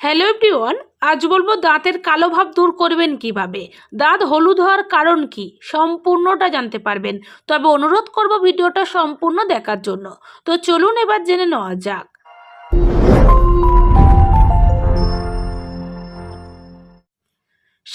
Hello everyone আজ বলব দাঁতের কালো ভাব দূর করবেন কীভাবে? দাঁত হলুদ হওয়ার কারণ কি? সম্পূর্ণটা জানতে পারবেন। তবে অনুরোধ করব ভিডিওটা সম্পূর্ণ দেখার জন্য। তো চলুন এবার জেনে নেওয়া যাক।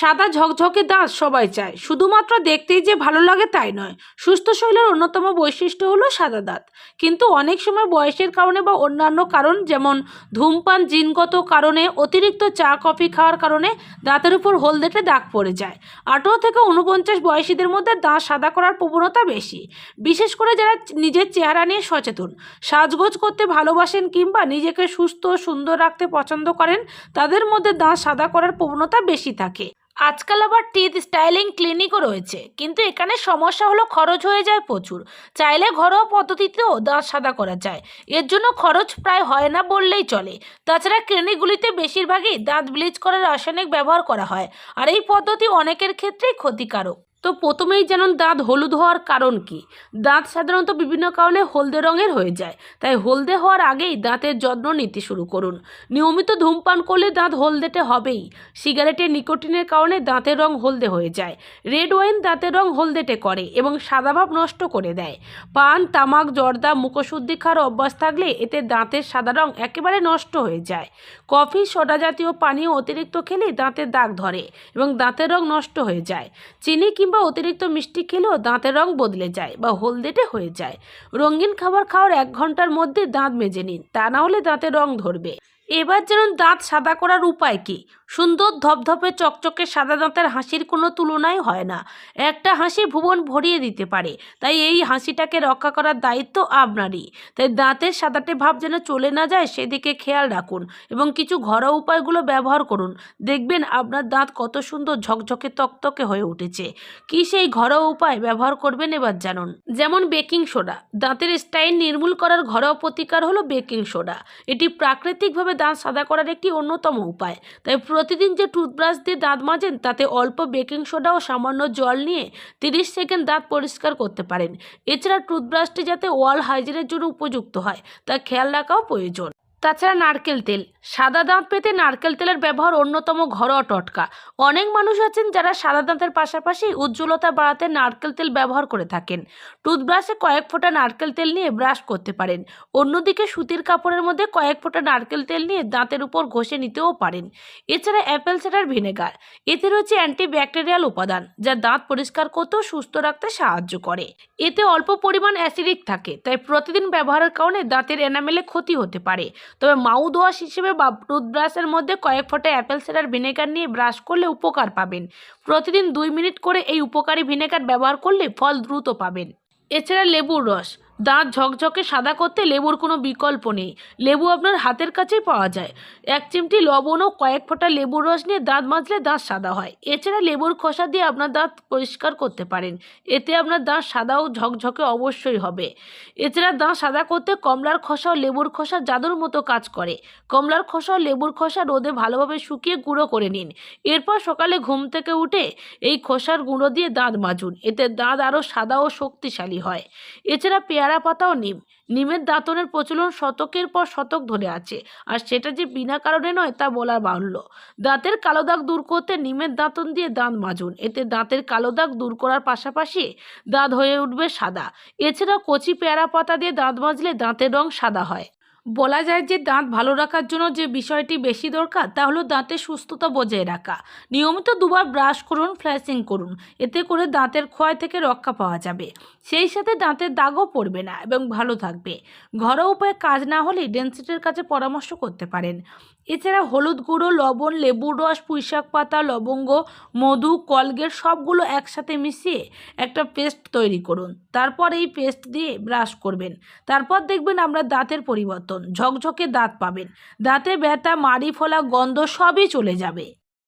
সাদা ঝকঝকে দাঁত সবাই চায়। শুধুমাত্র দেখতেই যে ভালো লাগে তাই নয়। সুস্থ শরীরের অন্যতম বৈশিষ্ট্য হলো সাদা দাঁত। কিন্তু অনেক সময় বয়সের কারণে বা অন্যান্য কারণ, যেমন ধূমপান, জিনগত কারণে, অতিরিক্ত চা, কফি খাওয়ার কারণে দাঁতের উপর হলদেটে দাগ পড়ে যায়। আঠেরো থেকে উনপঞ্চাশ বয়সীদের মধ্যে দাঁত সাদা করার প্রবণতা বেশি। বিশেষ করে যারা নিজের চেহারা নিয়ে সচেতন। সাজগোজ করতে ভালোবাসেন কিংবা নিজেকে সুস্থ, সুন্দর রাখতে পছন্দ করেন, তাদের মধ্যে দাঁত সাদা করার প্রবণতা বেশি থাকে। আজকাল আবার টিথ স্টাইলিং ক্লিনিকও রয়েছে, কিন্তু এখানে সমস্যা হলো খরচ হয়ে যায় প্রচুর। চাইলে ঘরোয়া পদ্ধতিতেও দাঁত সাদা করা যায়। এর জন্য খরচ প্রায় হয় না বললেই চলে। তাছাড়া ক্লিনিকগুলিতে বেশিরভাগই দাঁত ব্লিচ করার রাসায়নিক ব্যবহার করা হয়, আর এই পদ্ধতি অনেকের ক্ষেত্রেই ক্ষতিকারক। তো প্রথমেই জানুন দাঁত হলুদ হওয়ার কারণ কি? দাঁত সাধারণত বিভিন্ন কারণে হলদে রঙের হয়ে যায়। তাই হলদে হওয়ার আগেই দাঁতের যত্ন নিতে শুরু করুন। নিয়মিত ধূমপান করলে দাঁত হলদেটে হবেই। সিগারেটের নিকোটিনের কারণে দাঁতের রং হলদে হয়ে যায়। রেড ওয়াইন দাঁতের রং হলদেটে করে এবং সাদা ভাব নষ্ট করে দেয়। পান, তামাক, জর্দা, মুখশুদ্ধি খাওয়ার অভ্যাস থাকলে এতে দাঁতের সাদা রং একেবারে নষ্ট হয়ে যায়। কফি, সোডা জাতীয় পানীয় অতিরিক্ত খেলে দাঁতের দাগ ধরে এবং দাঁতের রং নষ্ট হয়ে যায়। চিনি কিংবা অতিরিক্ত মিষ্টি খেলেও দাঁতের রং বদলে যায় বা হলদেটে হয়ে যায়। রঙিন খাবার খাওয়ার এক ঘণ্টার মধ্যে দাঁত মেজে নিন। তা না হলে দাঁতের রং ধরবে। এবার যেন দাঁত সাদা করার উপায় কি? সুন্দর ধপধপে চকচকে সাদা দাঁতের হাসির কোনো তুলনাই হয় না। একটা হাসি ভুবন ভরিয়ে দিতে পারে, তাই এই হাসিটাকে রক্ষা করার দায়িত্ব আপনারই। তাই দাঁতের সাদাটে ভাব যেন চলে না যায় সেদিকে খেয়াল রাখুন এবং কিছু ঘরোয়া উপায়গুলো ব্যবহার করুন। দেখবেন আপনার দাঁত কত সুন্দর ঝকঝকে তকতকে হয়ে উঠেছে। কি সেই ঘরোয়া উপায় ব্যবহার করবেন এবার জানুন। যেমন বেকিং সোডা। দাঁতের স্টাইল নির্মূল করার ঘরোয়া প্রতিকার হলো বেকিং সোডা। এটি প্রাকৃতিকভাবে দাঁত সাদা করার একটি অন্যতম উপায়। তাই প্রতিদিন যে টুথব্রাশ দিয়ে দাঁত মাজেন, তাতে অল্প বেকিং সোডা ও সামান্য জল নিয়ে তিরিশ সেকেন্ড দাঁত পরিষ্কার করতে পারেন। এছাড়া টুথব্রাশটি যাতে ওয়াল হাইজিনের জন্য উপযুক্ত হয়, তা খেয়াল রাখাও প্রয়োজন। তাছাড়া নারকেল তেল। সাদা দাঁত পেতে নারকেল তেলের ব্যবহার অন্যতম ঘরোয়া টটকা। অনেক মানুষ আছেন যারা সাদা দাঁতের পাশাপাশি উজ্জ্বলতা বাড়াতে নারকেল তেল ব্যবহার করে থাকেন। টুথব্রাশে কয়েক ফোঁটা নারকেল তেল নিয়ে ব্রাশ করতে পারেন। অন্যদিকে সুতির কাপড়ের মধ্যে কয়েক ফোঁটা নারকেল তেল নিয়ে দাঁতের উপর ঘষে নিতেও পারেন। এছাড়া অ্যাপেল সাইডার ভিনেগার। এতে রয়েছে অ্যান্টিব্যাকটেরিয়াল উপাদান, যা দাঁত পরিষ্কার করতেও সুস্থ রাখতে সাহায্য করে। এতে অল্প পরিমাণ অ্যাসিডিক থাকে, তাই প্রতিদিন ব্যবহারের কারণে দাঁতের এনামেলে ক্ষতি হতে পারে। তবে মাউথ ওয়াশ হিসেবে বা টুথব্রাশের মধ্যে কয়েক ফোঁটা অ্যাপেল সাইডার ভিনেগার নিয়ে ব্রাশ করলে উপকার পাবেন। প্রতিদিন দুই মিনিট করে এই উপকারী ভিনেগার ব্যবহার করলে ফল দ্রুত পাবেন। এছাড়া লেবুর রস। দাঁত ঝকঝকে সাদা করতে লেবুর কোনো বিকল্প নেই। লেবু আপনার হাতের কাছেই পাওয়া যায়। এক চিমটি লবণ ও কয়েক ফোঁটা লেবুর রস নিয়ে দাঁত মাজলে দাঁত সাদা হয়। এছাড়া লেবুর খোসা দিয়ে আপনার দাঁত পরিষ্কার করতে পারেন। এতে আপনার দাঁত সাদা ও ঝকঝকে অবশ্যই হবে। এছাড়া দাঁত সাদা করতে কমলার খোসা ও লেবুর খোসা জাদুর মতো কাজ করে। কমলার খোসা ও লেবুর খোসা রোদে ভালোভাবে শুকিয়ে গুঁড়ো করে নিন। এরপর সকালে ঘুম থেকে উঠে এই খোসার গুঁড়ো দিয়ে দাঁত মাজুন। এতে দাঁত আরও সাদা ও শক্তিশালী হয়। এছাড়া পেয়ারা পাতাও নিম। নিমের দাঁতনের প্রচলন শতকের পর শতক ধরে আছে, আর সেটা যে বিনা কারণে নয় তা বলার বাহুল্য। দাঁতের কালো দাগ দূর করতে নিমের দাঁতন দিয়ে দাঁত মাজুন। এতে দাঁতের কালো দাগ দূর করার পাশাপাশি দাঁত হয়ে উঠবে সাদা। এছাড়া কচি পেয়ারা পাতা দিয়ে দাঁত মাজলে দাঁতের রং সাদা হয়। বলা যায় যে দাঁত ভালো রাখার জন্য যে বিষয়টি বেশি দরকার, তা হলো দাঁতের সুস্থতা বজায় রাখা। নিয়মিত দুবার ব্রাশ করুন, ফ্ল্যাশিং করুন। এতে করে দাঁতের ক্ষয় থেকে রক্ষা পাওয়া যাবে। সেই সাথে দাঁতের দাগও পড়বে না এবং ভালো থাকবে। ঘরোয়া উপায়ে কাজ না হলে ডেন্সিটের কাছে পরামর্শ করতে পারেন। এছাড়া হলুদ গুঁড়ো, লবণ, লেবুর রস, পুঁইশাক পাতা, লবঙ্গ, মধু, কলগেট সবগুলো একসাথে মিশিয়ে একটা পেস্ট তৈরি করুন। তারপর এই পেস্ট দিয়ে ব্রাশ করবেন। তারপর দেখবেন আমরা দাঁতের পরিবর্তন, ঝকঝকে দাঁত পাবেন। দাঁতে ব্যথা, মাড়ি, ফোলা, গন্ধ সবই চলে যাবে।